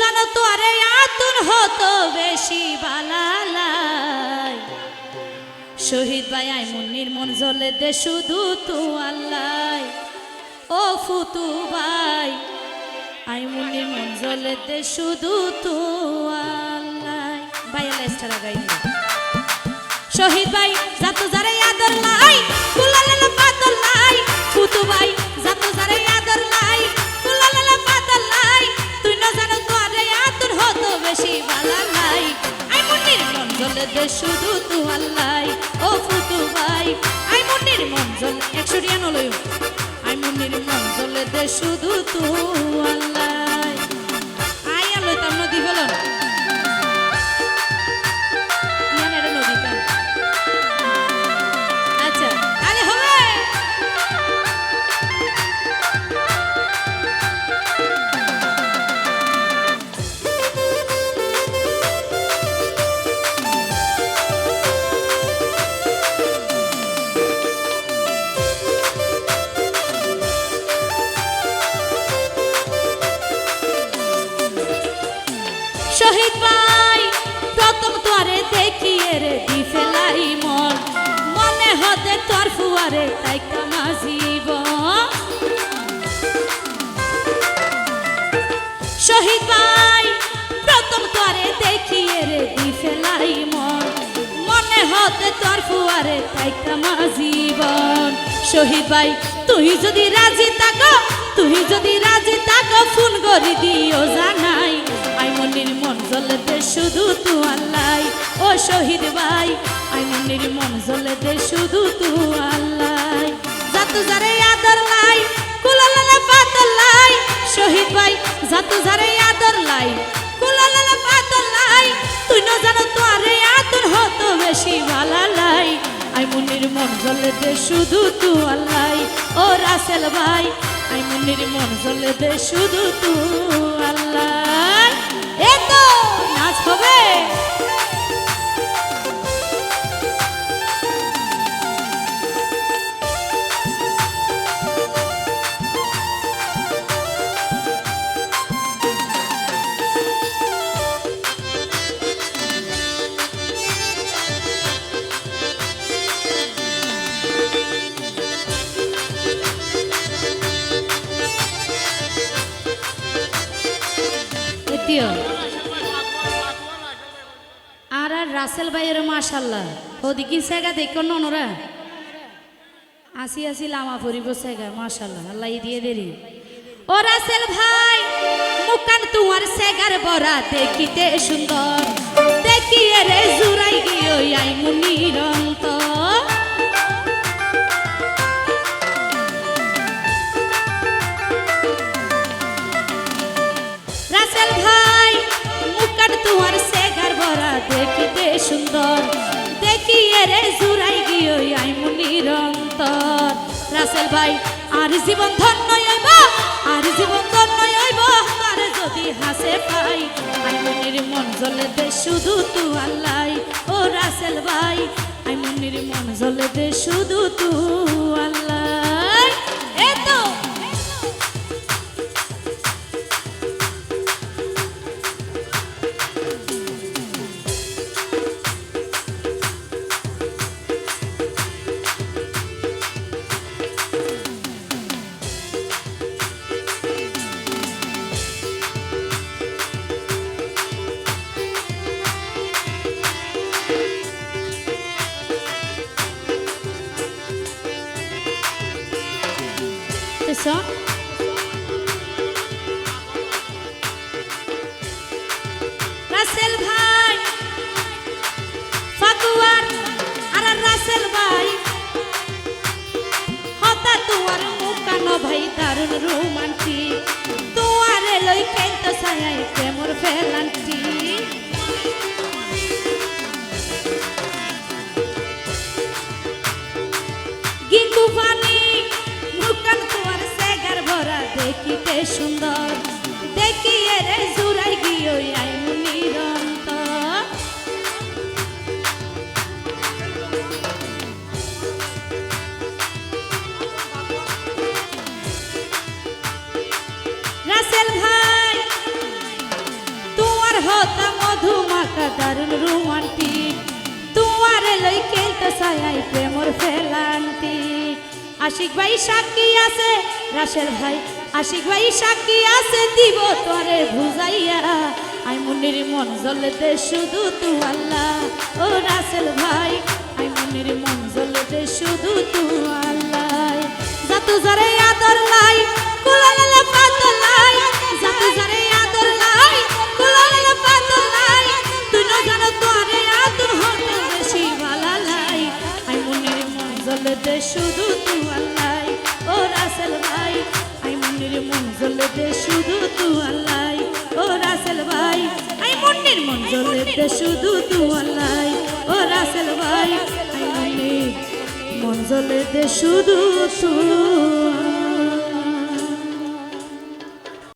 জানো তো, আরে হতো বেশি বালালাই শহীদ আই মুন্নির মন জ্বলে দে শুধু তু আল্লাহ ও ফুতু ভাই, আই মুন্নির মন জ্বলে দে শুধু তু আল্লাহ ভাই, আল্লাহ গাইনি শহীদ ভাই যাতো যারে আদর দে শুধু তু আল্লাই ও ফুতু ভাই আই মুন্নির মন জ্বলে একশো রিয়ানো লইও। আই মুন্নির মন জ্বলে দে শুধু তু আল্লাই আই আলো তার নদী হলো শহীদ ভাই প্রথম তোরে রে দি মন। মনে হতে তোর ফুয়ারে তাই কামা জীবন। শহীদ ভাই প্রথম তোরে দেখিয়ে রে দি মন। মনে হতে তোর ফুয়ারে তাই জীবন। শহীদ ভাই তুই যদি রাজি থাকো তুই যদি রাজি থাকো ফোন করে দিও জানাই। আই মনির মন জ্বলে দে শুধু তু আল্লাহ। ও শহীদ ভাই আই মনির মন জ্বলে দে শুধু তু আল্লাহ। যাতু যারে আদর লাই কুলালালা পাতল লাই শহীদ ভাই যাতু যারে আদর লাই কুলালালা মনির মন জলে দে শুধু তু আল্লাহ। ও রাসেল ভাই, আই মনির মন জলে দে শুধু তু আল্লাহ। এ তো নাচ হবে। রাসেল ভাইয়ের মাশাল্লাহ। ওদিকে সেগা দেখো ননরা আসি আসি, লামা পরিব সেগা, মাশাল্লাহ, আল্লাহ দিয়ে দেরি। ও রাসেল ভাই, মুকান তোমার সেগার বরা দেখিতে সুন্দর। দেখিয়ে রে জুরাই গিয়ে আই মুনির অন্তর রাসেল ভাই, আর জীবন ধন্য হইব আর জীবন ধন্য হইব আমার যদি হাসে পাই, আই মনির মন জলে দে শুধু তু আল্লাহ। ও রাসেল ভাই, আই মনির মন জলে দে শুধু তু আল্লাহ। Eso. রাসেল ভাই ফাকুয়ার আর রাসেল ভাই হতা তুয়ার মুকানো ভাই, দারুণ রোমান্টিক তুয়ারে লই কেন্ত ছায়াই প্রেমর ফেলান্টি সুন্দর। দেখিয়ে রে জুড়াই গিয়ে আই মুনির অন্তর রাসেল ভাই দেখা দারুণ রোমান্টিক। তোমার লই খেলতে চাই প্রেমর ফেলান্তিক। আশিক ভাই সাক্ষী আছে, রাসেল ভাই আশিক ভাই সাক্ষী আছে দিব তোরে বুঝাইয়া। আই মনির মন জ্বলে দে শুধু তু আল্লাহ। ও রাসেল ভাই, আই মনির মন জ্বলে দে শুধু তু আল্লাহ। যাতু যারে আদর লাই কুলালে পাতল লাই যাতু যারে আদর লাই কুলালে পাতল লাই তুই না জানো তোরে আদর হতে বেশি ভালা লাই। আই মনির মন শুধু তু আল্লাহ। ও রাসেল ভাই আই মঞ্জলেতে শুধু তু আল্লাহ। ও রাসেল ভাই, আই মনির মঞ্জলেতে শুধু তু আল্লাহ। ও রাসেল ভাই, আই মনির মঞ্জলেতে শুধু তু